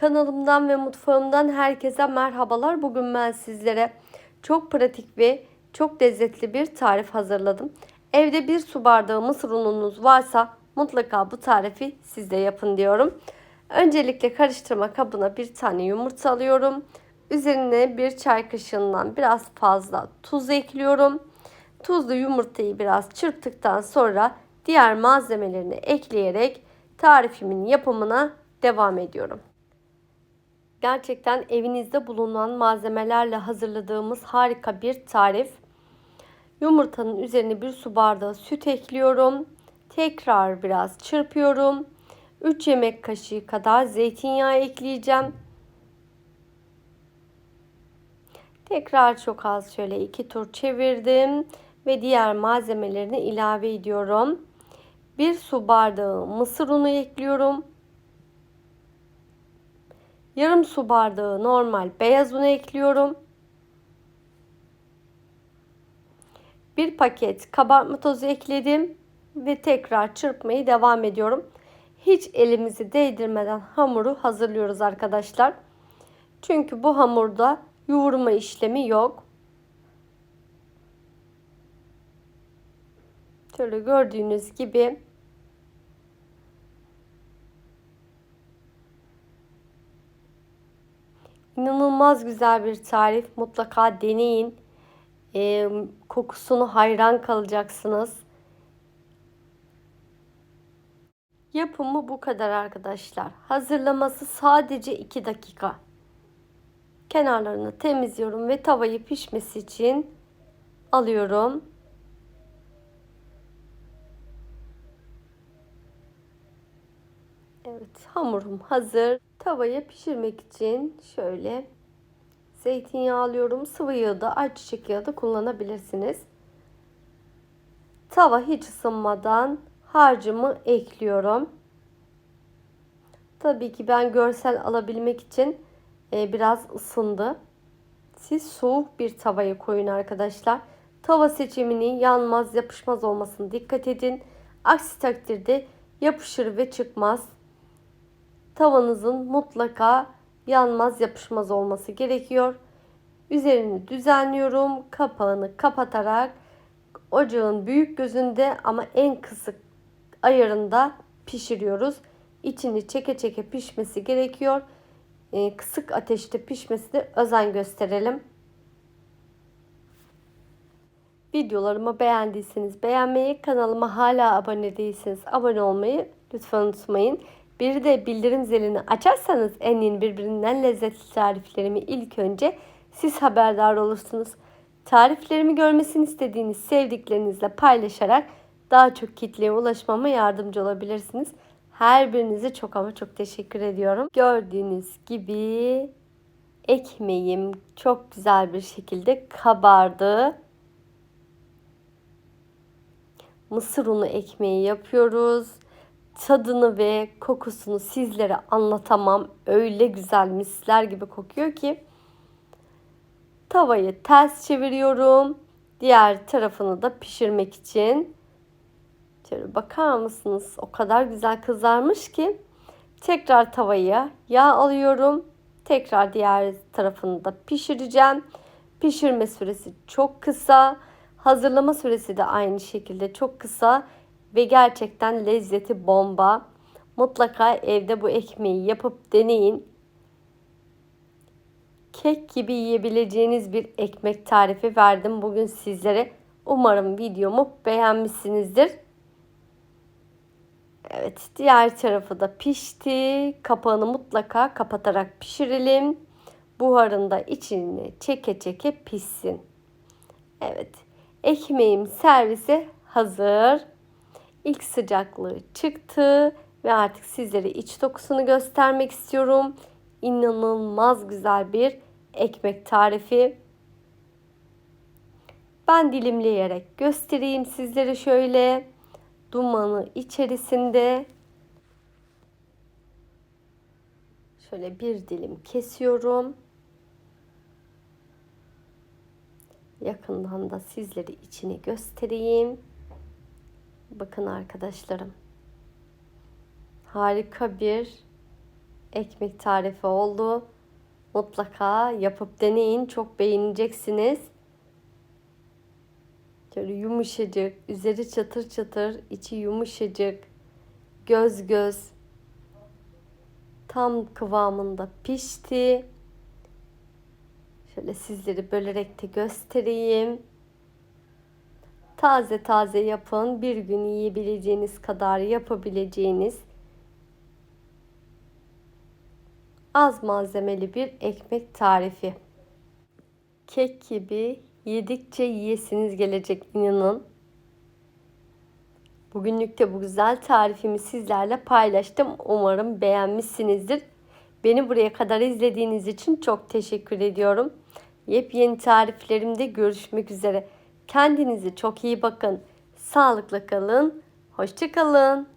Kanalımdan ve mutfağımdan herkese merhabalar. Bugün ben sizlere çok pratik ve çok lezzetli bir tarif hazırladım. Evde bir su bardağı mısır ununuz varsa mutlaka bu tarifi siz de yapın diyorum. Öncelikle karıştırma kabına bir tane yumurta alıyorum. Üzerine bir çay kaşığından biraz fazla tuz ekliyorum. Tuzlu yumurtayı biraz çırptıktan sonra diğer malzemelerini ekleyerek tarifimin yapımına devam ediyorum. Gerçekten evinizde bulunan malzemelerle hazırladığımız harika bir tarif. Yumurtanın üzerine bir su bardağı süt ekliyorum. Tekrar biraz çırpıyorum. 3 yemek kaşığı kadar zeytinyağı ekleyeceğim. Tekrar çok az şöyle iki tur çevirdim ve diğer malzemelerini ilave ediyorum. Bir su bardağı mısır unu ekliyorum. Yarım su bardağı normal beyaz unu ekliyorum. Bir paket kabartma tozu ekledim ve tekrar çırpmayı devam ediyorum. Hiç elimizi değdirmeden hamuru hazırlıyoruz arkadaşlar. Çünkü bu hamurda yoğurma işlemi yok. Şöyle gördüğünüz gibi İnanılmaz güzel bir tarif. Mutlaka deneyin. E, kokusunu hayran kalacaksınız. Yapımı bu kadar arkadaşlar. Hazırlaması sadece 2 dakika. Kenarlarını temizliyorum ve tavayı pişmesi için alıyorum. Evet hamurum hazır. Tavaya pişirmek için şöyle zeytinyağı alıyorum. Sıvı yağı da ayçiçek yağı da kullanabilirsiniz. Tava hiç ısınmadan harcımı ekliyorum. Tabii ki ben görsel alabilmek için e, biraz ısındı. Siz soğuk bir tavaya koyun arkadaşlar. Tava seçimini yanmaz yapışmaz olmasını dikkat edin. Aksi takdirde yapışır ve çıkmaz tavanızın mutlaka yanmaz yapışmaz olması gerekiyor. Üzerini düzenliyorum. Kapağını kapatarak ocağın büyük gözünde ama en kısık ayarında pişiriyoruz. İçini çeke çeke pişmesi gerekiyor. Ee, kısık ateşte pişmesine özen gösterelim. Videolarımı beğendiyseniz beğenmeyi, kanalıma hala abone değilseniz abone olmayı lütfen unutmayın. Bir de bildirim zilini açarsanız en yeni birbirinden lezzetli tariflerimi ilk önce siz haberdar olursunuz. Tariflerimi görmesini istediğiniz sevdiklerinizle paylaşarak daha çok kitleye ulaşmama yardımcı olabilirsiniz. Her birinize çok ama çok teşekkür ediyorum. Gördüğünüz gibi ekmeğim çok güzel bir şekilde kabardı. Mısır unu ekmeği yapıyoruz tadını ve kokusunu sizlere anlatamam. Öyle güzel misler gibi kokuyor ki. Tavayı ters çeviriyorum. Diğer tarafını da pişirmek için. Şöyle bakar mısınız? O kadar güzel kızarmış ki. Tekrar tavaya yağ alıyorum. Tekrar diğer tarafını da pişireceğim. Pişirme süresi çok kısa. Hazırlama süresi de aynı şekilde çok kısa ve gerçekten lezzeti bomba. Mutlaka evde bu ekmeği yapıp deneyin. Kek gibi yiyebileceğiniz bir ekmek tarifi verdim bugün sizlere. Umarım videomu beğenmişsinizdir. Evet, diğer tarafı da pişti. Kapağını mutlaka kapatarak pişirelim. Buharın da içini çeke çeke pişsin. Evet, ekmeğim servise hazır. İlk sıcaklığı çıktı ve artık sizlere iç dokusunu göstermek istiyorum. İnanılmaz güzel bir ekmek tarifi. Ben dilimleyerek göstereyim sizlere şöyle. Dumanı içerisinde şöyle bir dilim kesiyorum. Yakından da sizlere içini göstereyim. Bakın arkadaşlarım. Harika bir ekmek tarifi oldu. Mutlaka yapıp deneyin. Çok beğeneceksiniz. Şöyle yumuşacık, üzeri çatır çatır, içi yumuşacık, göz göz. Tam kıvamında pişti. Şöyle sizleri bölerek de göstereyim. Taze taze yapın. Bir gün yiyebileceğiniz kadar yapabileceğiniz az malzemeli bir ekmek tarifi. Kek gibi yedikçe yiyesiniz gelecek inanın. Bugünlük de bu güzel tarifimi sizlerle paylaştım. Umarım beğenmişsinizdir. Beni buraya kadar izlediğiniz için çok teşekkür ediyorum. Yepyeni tariflerimde görüşmek üzere. Kendinize çok iyi bakın. Sağlıkla kalın. Hoşçakalın.